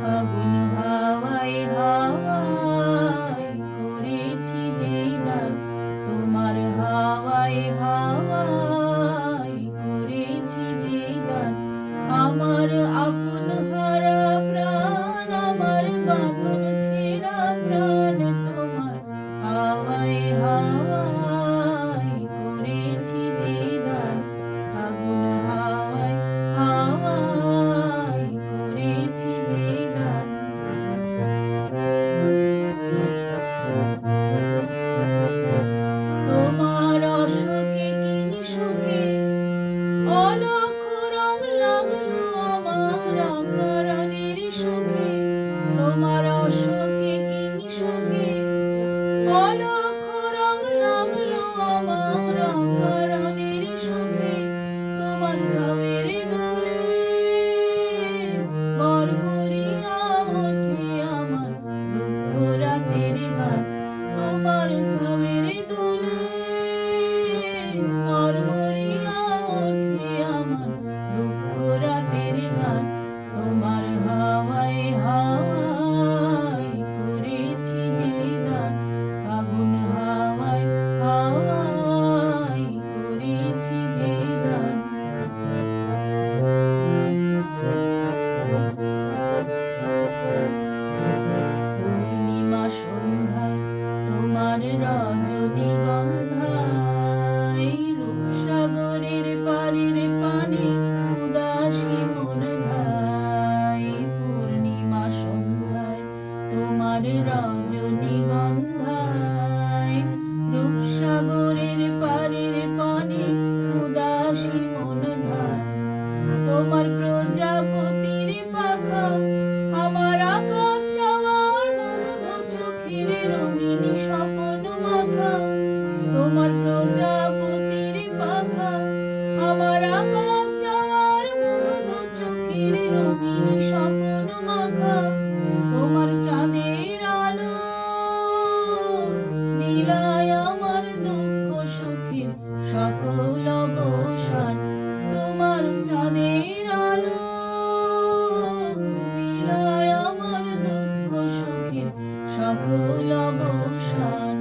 ফাগুন অলক্ষ রং লাগল আমার অকারণের সুখে তোমার অসুখে কিং সুখে অলক্ষ রং লাগল আমার অকারণের সুখে তোমার ছবির দোলে মর করিয়া আমার দুঃখ রাতের আমার রজনীগন্ধাই রূপসাগরের পারের পানি, উদাসী মন ধাই রূপসাগরের পারের পানি, উদাসী তোমার প্রজাপতির পাখা, আমার আকাশ চাওয়ার মুগ্ধ চোখের রঙিনী সকল অবসান তোমার চাঁদের আলো। মিলায় আমার দুঃখ সকল অবসান